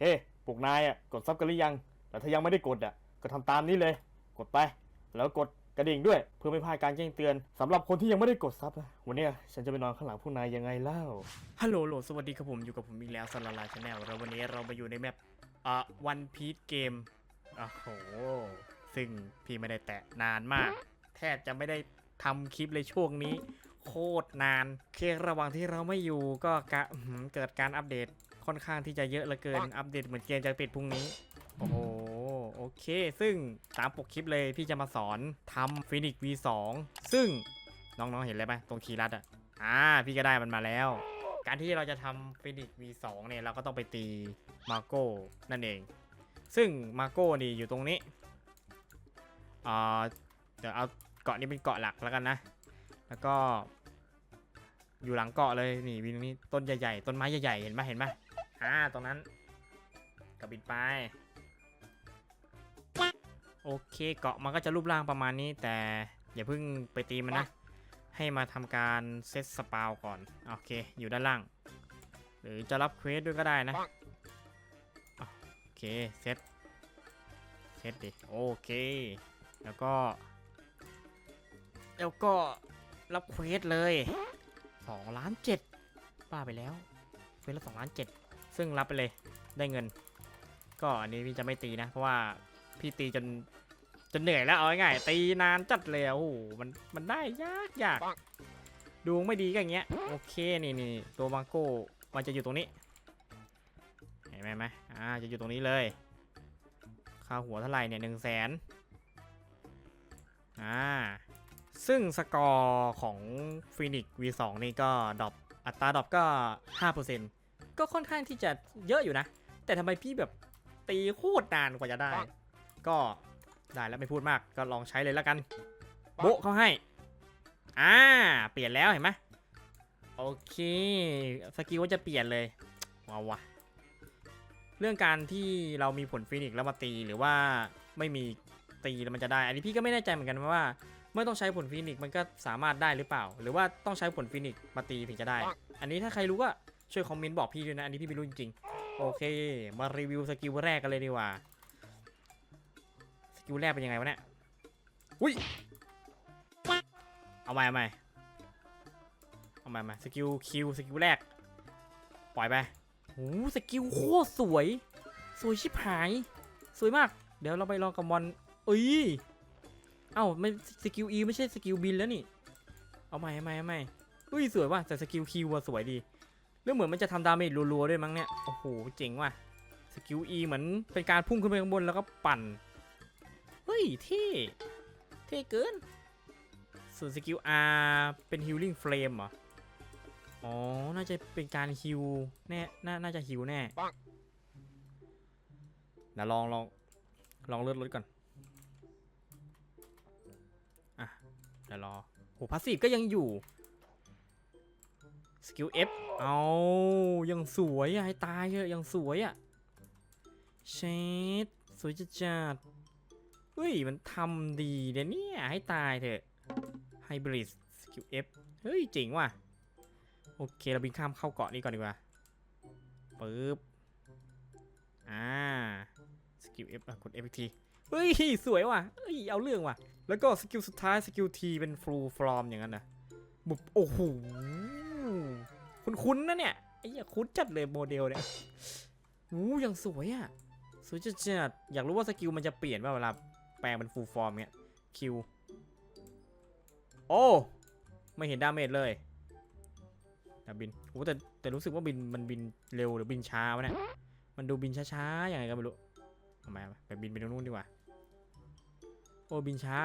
เฮ้พวกนายอะกดซับกันหรือยังแต่ถ้ายังไม่ได้กดอะก็ทำตามนี้เลย กดไป แล้วกดกระดิ่งด้วย เพื่อไม่พลาดการแจ้งเตือนสำหรับคนที่ยังไม่ได้กดซับนะวันนี้ฉันจะไปนอนข้างหลังพวกนายยังไงเล่าฮัลโหลโหลสวัสดีครับผมอยู่กับผมอีกแล้วสลาลาชาแนลแล้ววันนี้เรามาอยู่ในแมปอะวันพีชเกมโอ้โหซึ่งพี่ไม่ได้แตะนานมาก แทบจะไม่ได้ทำคลิปเลยช่วงนี้ โคตรนาน เคระหว่างที่เราไม่อยู่ก็กะเกิดการอัปเดต ค่อนข้างที่จะเยอะเหลือเกิน อัปเดตเหมือนเกมจะปิดพรุ่งนี้ โอ้โห โอเค ซึ่งตามปกคลิปเลยพี่จะมาสอนทำฟินิก V2 ซึ่งน้องๆเห็นเลยไหมตรงคีย์ลัดอะ อ่า พี่ก็ได้มันมาแล้ว การที่เราจะทำฟินิก V2 เนี่ยเราก็ต้องไปตีมาโก้นั่นเอง ซึ่งมาโก้นี่อยู่ตรงนี้อ่าเดี๋ยวเอาเกาะนี้เป็นเกาะหลักแล้วกันนะ แล้วก็อยู่หลังเกาะเลยนี่วินนี้ต้นใหญ่ๆ ต้นไม้ใหญ่ๆ เห็นไหมเห็นไหม อ่า ตรงนั้นกระบินไป โอเค เกาะมันก็จะรูปร่างประมาณนี้ แต่อย่าเพิ่งไปตีมันนะ ให้มาทำการเซตสปาวก่อน โอเค อยู่ด้านล่าง หรือจะรับเควสด้วยก็ได้นะ โอเค เซต เซตดิ โอเค แล้วก็ แล้วก็รับเควสเลย2ล้านเจ็ดบ้าไปแล้วเควสละ2ล้านเจ็ด ซึ่งรับไปเลยได้เงิน ก็อันนี้พี่จะไม่ตีนะ เพราะว่าพี่ตีจนจนเหนื่อยแล้วเอาง่ายๆตีนานจัดเลยอะโอ้โหมันมันได้ยากยากดวงไม่ดีก็อย่างเงี้ยโอเคนี่นี่ตัวมังโก้มันจะอยู่ตรงนี้เห็นไหมไหมอ่าจะอยู่ตรงนี้เลยค่าหัวเท่าไหร่เนี่ยหนึ่งแสนอ่าซึ่งสกอร์ของฟินิก V2 นี่ก็ดรอปอัตราดรอปก็ 5% ก็ค่อนข้างที่จะเยอะอยู่นะ แต่ทำไมพี่แบบตีโคตรนานกว่าจะได้ ก็ได้แล้วไม่พูดมากก็ลองใช้เลยแล้วกัน โบะเขาให้ อ่า เปลี่ยนแล้วเห็นไหมโอเค สกิลว่าจะเปลี่ยนเลยว้าววะเรื่องการที่เรามีผลฟินิกซ์แล้วมาตีหรือว่าไม่มีตีแล้วมันจะได้ อันนี้พี่ก็ไม่แน่ใจเหมือนกันว่า เมื่อต้องใช้ผลฟินิกซ์มันก็สามารถได้หรือเปล่า หรือว่าต้องใช้ผลฟินิกซ์มาตีถึงจะได้ อันนี้ถ้าใครรู้ก็ ช่วยคอมเมนต์บอกพี่ด้วยนะ อันนี้พี่ไม่รู้จริงๆ โอเค มารีวิวสกิลแรกกันเลยดีกว่า สกิลแรกเป็นยังไงวะเนี่ย อุ้ย เอาใหม่เอาใหม่เอาใหม่เอาใหม่สกิลคิวสกิลแรก ปล่อยไปโอ้สกิลโคตรสวย สวยชิบหาย สวยมาก เดี๋ยวเราไปลองกับมอนเอ้ย เอ้าไม่สกิลอีไม่ใช่สกิลบินแล้วนี่ เอาใหม่เอาใหม่เอาใหม่อุ้ยสวยว่ะแต่สกิลคิวสวยดี เรื่องเหมือนมันจะทำดาเมจรัวๆด้วยมั้งเนี่ย โอ้โห เจ๋งว่ะ สกิล E เหมือนเป็นการพุ่งขึ้นไปข้างบนแล้วก็ปั่น เฮ้ย เท่ เท่เกิน ส่วนสกิล R เป็น healing flame เหรอ อ๋อ น่าจะเป็นการฮิวแน่น่าน่าจะฮิวแน่เดี๋ยวลองลองลองเลือดลดก่อน อะเดี๋ยวรอโหพาสซีฟก็ยังอยู่ สกิล F เอายังสวยอะให้ตายเถอะยังสวยอะเชดสวยจัดจัดเฮ้ย มันทำดีเดี๋ยวนี้ให้ตายเถอะไฮบริดสกิล F เฮ้ยเจ๋งว่ะ โอเค เราบินข้ามเข้าเกาะนี้ก่อนดีกว่าปึ๊บ อ่า สกิล F อะกด F อีกที เฮ้ย สวยว่ะเฮ้ย เอาเรื่องว่ะ แล้วก็สกิลสุดท้าย สกิล T เป็นฟูลฟลอมอย่างนั้นนะบุบโอ้โห คุ้นๆนะเนี่ยไอ้เหี้ยคุ้นจัดเลยโมเดลเนี่ยโอ้ยังสวยอะสวยจัดจัดๆอยากรู้ว่าสกิลมันจะเปลี่ยนป่ะเวลาแปลงเป็นฟูลฟอร์มเนี้ยคิวโอ้ไม่เห็นดาเมจเลยแต่บินโอ้แต่แต่รู้สึกว่าบินมันบินเร็วหรือบินช้าวะเนี่ยมันดูบินช้าๆอย่างไรก็ไม่รู้ทำไมไปบินไปตรงนู้นดีกว่าโอ้บินช้า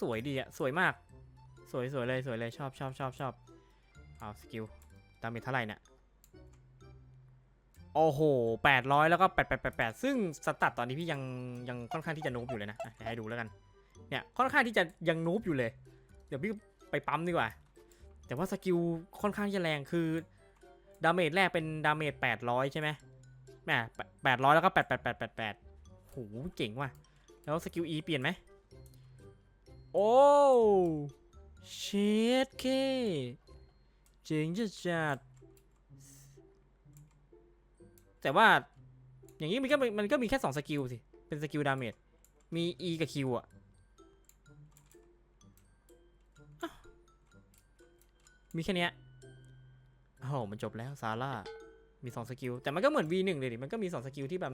สวยดีอะสวยมาก สวยสวยเลยสวยเลยชอบชอบชอบชอบเอาสกิลดาเมจเท่าไหร่เนี่ยโอ้โห800 แล้วก็ 8888 ซึ่งสตัดตอนนี้พี่ยังยังค่อนข้างที่จะนูบอยู่เลยนะเดี๋ยวให้ดูแล้วกัน เนี่ยค่อนข้างที่จะยังนูบอยู่เลย เดี๋ยวพี่ไปปั๊มดีกว่า แต่ว่าสกิลค่อนข้างจะแรงคือดาเมจแรกเป็นดาเมจ800 ใช่ไหมแหม800 แล้วก็ 888888โหเจ๋งว่ะ แล้วสกิล E เปลี่ยนไหม โอ้เชดเคเจ๋งจัดจัดแต่ว่า อย่างนี้มันก็มันก็มีแค่สองสกิลสิ เป็นสกิลดาเมจ มี E กับ Q อะ มีแค่เนี้ยโอ้โหมันจบแล้วซาร่า มีสองสกิล แต่มันก็เหมือน V1 เลยดิ มันก็มีสองสกิลที่แบบ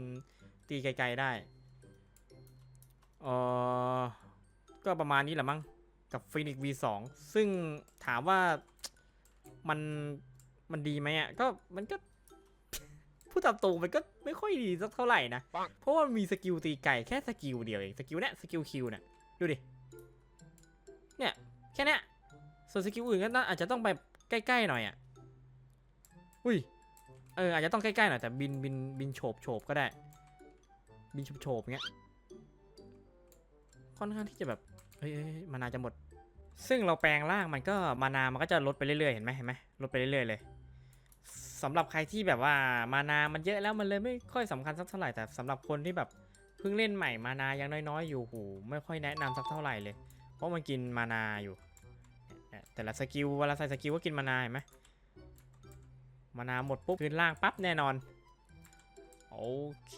ตีไกลๆได้เออ ก็ประมาณนี้แหละมั้งกับ Phoenix V2 ซึ่งถามว่ามันมันดีไหมอะก็มันก็พูดตามตรงมันก็ไม่ค่อยดีสักเท่าไหร่นะ เพราะว่ามันมีสกิลตีไก่แค่สกิลเดียวเองสกิลเนี้ยสกิลคิวเนี่ยดูดิเนี่ยแค่เนี้ยส่วนสกิลอื่นก็อาจจะต้องไปใกล้ๆหน่อยอะอุ้ยเอออาจจะต้องใกล้ๆหน่อยแต่บินบินบินโฉบโฉบก็ได้ บินโฉบโฉบเงี้ยค่อนข้างที่จะแบบ เฮ้ยมานาจะหมด ซึ่งเราแปลงร่างมันก็มานามันก็จะลดไปเรื่อยๆเห็นไหมเห็นไหมลดไปเรื่อยๆเลยสำหรับใครที่แบบว่ามานามันเยอะแล้วมันเลยไม่ค่อยสำคัญสักเท่าไหร่แต่สำหรับคนที่แบบเพิ่งเล่นใหม่มานายังน้อยๆ อยู่หูไม่ค่อยแนะนำสักเท่าไหร่เลย เพราะมันกินมานาอยู่ แต่ละสกิลเวลาใส่สกิลก็กินมานาเห็นไหมมานาหมดปุ๊บคืนล่างปั๊บแน่นอนโอเค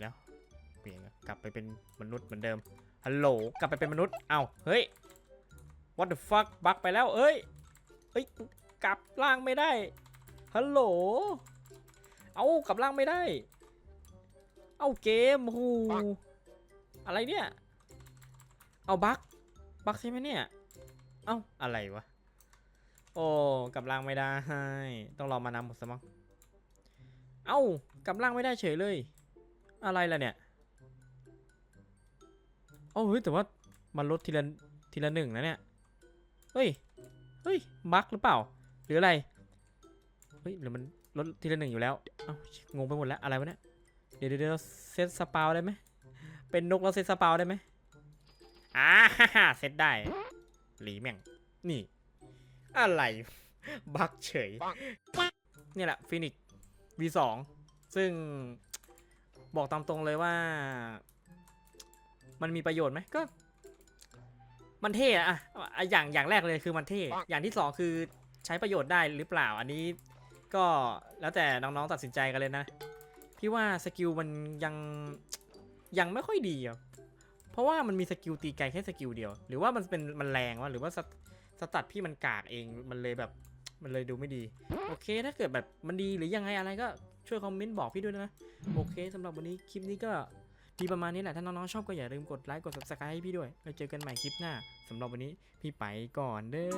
แล้วเปลี่ยนกลับไปเป็นมนุษย์เหมือนเดิม ฮัลโหลกลับไปเป็นมนุษย์เอ้าเฮ้ย what the fuck บักไปแล้วเอ้ยเฮ้ยกลับล่างไม่ได้ฮัลโหลเอากลับล่างไม่ได้ เอาเกมหูอะไรเนี่ย เอาบักบักใช่ไหมเนี่ย เอ้าอะไรวะโอ้กลับล่างไม่ได้ ต้องรอมานำหมดสมั้งเอ้ากลับล่างไม่ได้เฉยเลย อะไรล่ะเนี่ย โอ้ยแต่ว่ามันลดทีละทีละหนึ่งนะเนี่ย เฮ้ย เฮ้ยบั๊กหรือเปล่า หรืออะไร เฮ้ยหรือมันลดทีละหนึ่งอยู่แล้ว เอ้างงไปหมดแล้วอะไรวะเนี่ย เดี๋ยวเดี๋ยวเดี๋ยวเซตสปาวได้ไหม เป็นนกแล้วเซตสปาวได้ไหมอ่าฮ่าฮ่าเซตได้ หลีแม่ง นี่ อะไร บั๊กเฉย นี่แหละฟินิก V2 ซึ่งบอกตามตรงเลยว่า มันมีประโยชน์ไหมก็ มันเท่อะอะอย่างอย่างแรกเลยคือมันเท่ อย่างที่สองคือใช้ประโยชน์ได้หรือเปล่า อันนี้ก็แล้วแต่น้องๆตัดสินใจกันเลยนะ พี่ว่าสกิลมันยังยังไม่ค่อยดีอะเพราะว่ามันมีสกิลตีไกลแค่สกิลเดียว หรือว่ามันเป็นมันแรงวะหรือว่าสตสตัดพี่มันกากเองมันเลยแบบมันเลยดูไม่ดี โอเค ถ้าเกิดแบบมันดีหรือยังไงอะไรก็ช่วยคอมเมนต์บอกพี่ด้วยนะ โอเคสำหรับวันนี้คลิปนี้ก็ ที่ประมาณนี้แหละถ้าน้องๆชอบก็อย่าลืมกดไลค์กด subscribe ให้พี่ด้วยแล้เจอกันใหม่คลิปหน้าสำหรับวันนี้พี่ไปก่อนเด้อ